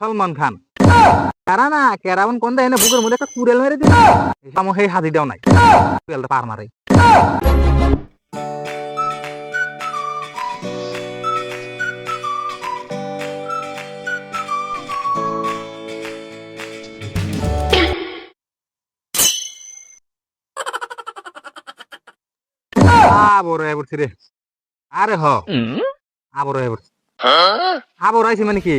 সলমান খান। কারা না কেরাবন কোন দেয় বুকের মধ্যে একটা কুড়েল মেরে দিল আমার সেই হাতিটাও নাই। কুড়েলটা পার মারে। আবর পড়ছি রে। আরে হ। আবর হয়ে? আবর আইছি মানে কি?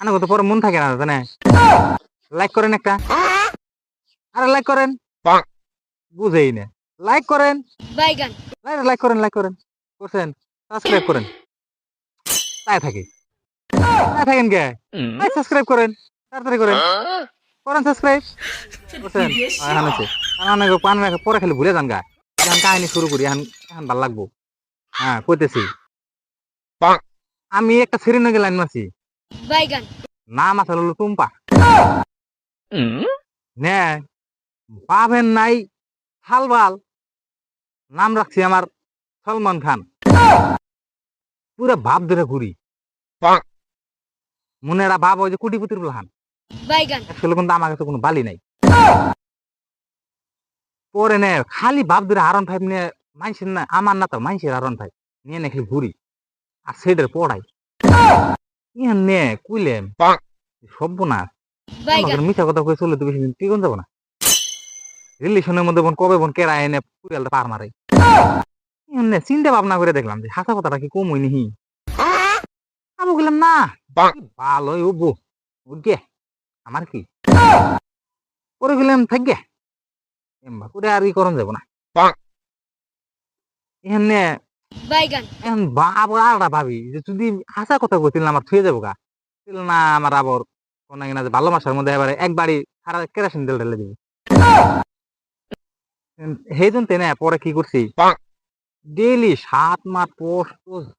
আনে কত পরে মন থাকে না জানে? লাইক করেন একটা। আরে লাইক করেন। বুঝেই না। লাইক করেন। বাইগান লাইক করেন লাইক করেন। করছেন। সাবস্ক্রাইব করেন। তাই থাকি। তাই থাকেন কে? সাবস্ক্রাইব করেন। তাড়াতাড়ি করেন। করেন সাবস্ক্রাইব করছেন। এখন আছে এখন পান পরে খালি ভুলে যান গা। এখন কাহিনী শুরু করি। এখন এখন ভালো লাগবো। হ্যাঁ কইতেছি। আমি একটা শ্রীনগর লাইন মারছি বাইগান। নাম আছে হলো টুম্পা। নে পাবেন নাই হালবাল নাম রাখছি আমার সলমান খান। পুরো ভাব ধরে ঘুরি। মনেরা ভাব ওই যে কুটিপুতির বলহান বাইগান। আসলে কিন্তু আমার কাছে কোনো বালি নাই। পরে নে খালি ভাব ধরে আরন ফাইভ নিয়ে মাইসের না আমার না তো মাইসের আরন ফাইভ। নিয়ে নে খালি ঘুরি। আর সেটার পড়াই। ইহান নে কুইলেম সভ্য না। বাইগান আমাকে মিথ্যা কথা কয়ে চলে তো বেশি দিন টিকন যাব না? রিলেশনের মধ্যে বোন কবে বোন কেরা এনে পুরিয়ালটা পার মারে? এমনি চিন্তা ভাবনা করে দেখলাম যে হাসা কথাটা কি কম হইনি হি। আমি বললাম না কি ভালোই উঠবো উঠগে আমার কি? করে গেলাম থাকবে এমবা করে আর ই করন যাব না। এমনি বাইগান এখন আবার আলাদা ভাবি যে যদি হাসা কথা কইছিল আমার থুয়ে যাব গা না আমার আবার কোন কিনা যে ভালোবাসার মধ্যে এবারে একবারই সারা কেরাসিন তেল ঢেলে দিবি। সেই জন্য তেনে পরে কি করছি? ডেইলি সাত মাস পোস্ট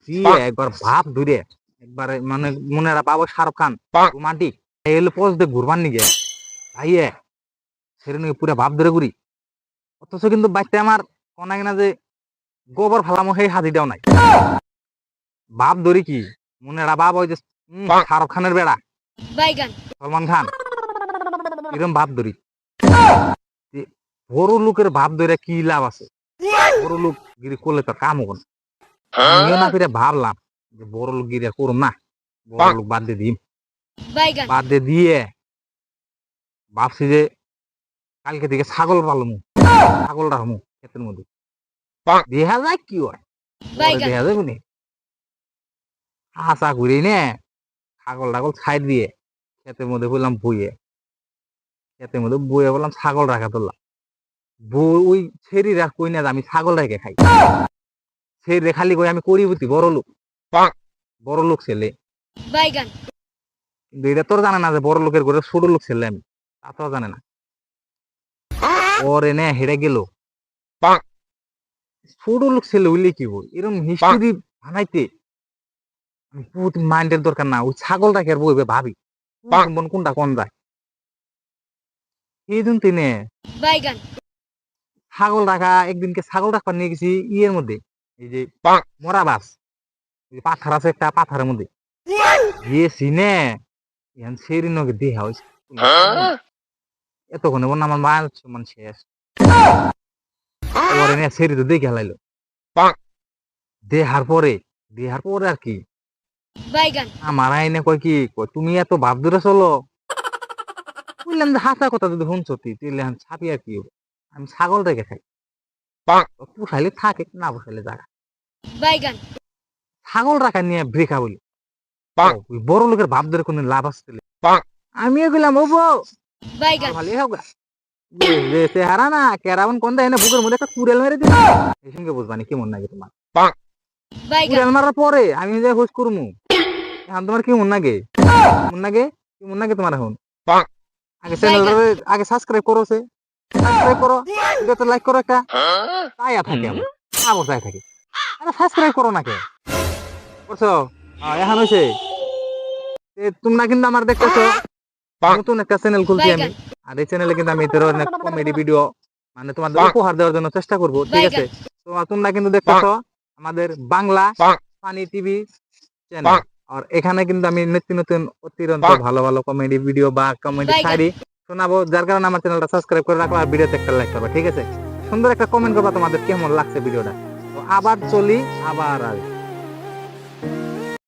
দিয়ে একবার ভাব ধরে একবারে মানে মনে বাবা শাহরুখ খান রোমান্টিক। এলে পোস্ট দিয়ে ঘুরবার নিগে। ভাইয়ে নিয়ে পুরো ভাব ধরে ঘুরি। অথচ কিন্তু বাচ্চা আমার কোন কিনা যে গোবর ফেলামো সেই হাজিটাও নাই। বাপ ধরি কি? মনে বাপ ওই যে শাহরুখ খানের বেড়া। সলমান খান। এরকম ভাব ধরি যে বড় লোকের ভাব ধরে কি লাভ আছে? বড় লোক গিরি করলে তো কাম হব না। আমিও না ফিরে ভাবলাম যে বড় লোক গিরি করুম না। বড় লোক বাদ দিয়ে দিম। বাইগান। বাদ দিয়ে দিয়ে ভাবছি যে কালকে থেকে ছাগল পালমু। ছাগল রাখমু ক্ষেতের মধ্যে। দেখা কি হয় দেখা যাবে নি হাসা ঘুরে নে ছাগল টাগল ছাই দিয়ে। ক্ষেতের মধ্যে বললাম বইয়ে। ক্ষেতের মধ্যে বইয়ে বললাম ছাগল রাখা বই ওই ছেড়ি রাখ কই না আমি ছাগল রেখে খাই। ছেড়ে খালি কই আমি করি বুঝি বড় লোক। বড় লোক ছেলে। কিন্তু এটা তোর জানে না যে বড় লোকের ঘরে ছোট লোক ছেলে আমি? তা তো জানে না? ওরে নে হেরে গেল। ছোট লোক ছেলে উইলে কি বই এরকম হিস্টোরি বানাইতে বহুত মাইন্ডের দরকার না। ওই ছাগল রাখে আর বইবে ভাবি। বোন কোনটা কোন যায়? এই জন্য তিনে ছাগল রাখা একদিনকে ছাগল রাখবার নিয়ে গেছি ইয়ের মধ্যে। এই যে মরা বাস। পাথর আছে একটা পাথরের মধ্যে। গিয়েছি নে এখন সেই নগে দেহা হয়েছে এতক্ষণে বললাম আমার মায়ের সমান শেষ। পরে নে সেরি তো দেখে হালাইলো। দেহার পরে দেহার পরে আর কি? বাইগান। আমার আইনে কয় কি? কয় তুমি এত ভাব ধরে চলো। বললাম যে হাসা কথা যদি শুনছো তুই এখন ছাপি আর কি হবে? আমি ছাগল রেখে খাই। পুষাইলে থাকে না পুষাইলে জায়গা বাইগান। ছাগল রাখা নিয়ে ব্রেখা বলি। বড় লোকের ভাব ধরে কোনো লাভ আসছিল আমিও গেলাম ও বউ চেহারা না কেরাবন কোন দেয় না বুকের মধ্যে একটা কুড়েল মেরে দিল। এই সঙ্গে বুঝবানি কেমন লাগে তোমার? কুড়াল মারার পরে আমি যে হোস করমু এখন তোমার কি মন লাগে? মন লাগে? কি মন লাগে তোমার এখন? আগে চ্যানেল আগে সাবস্ক্রাইব করো সে। সাবস্ক্রাইব করো ভিডিওতে লাইক করো একটা। তাই আর থাকে আমার আবার তাই থাকে। আরে সাবস্ক্রাইব করো না কে? করছ? হ্যাঁ, এখন হয়েছে তোমরা কিন্তু আমার দেখতেছো। নতুন একটা চ্যানেল খুলছি আমি। আর এই চ্যানেলে কিন্তু আমি এদের অনেক কমেডি ভিডিও মানে তোমাদের উপহার দেওয়ার জন্য চেষ্টা করব ঠিক আছে? তোমার তোমরা কিন্তু দেখতেছো আমাদের বাংলা ফানি টিভি চ্যানেল আর এখানে কিন্তু আমি নিত্য নতুন অতিরন্ত ভালো ভালো কমেডি ভিডিও বা কমেডি শাড়ি শোনাবো যার কারণে আমার চ্যানেলটা সাবস্ক্রাইব করে রাখো আর ভিডিওতে একটা লাইক করবা ঠিক আছে? সুন্দর একটা কমেন্ট করবা তোমাদের কেমন লাগছে ভিডিওটা তো আবার চলি আবার আসব।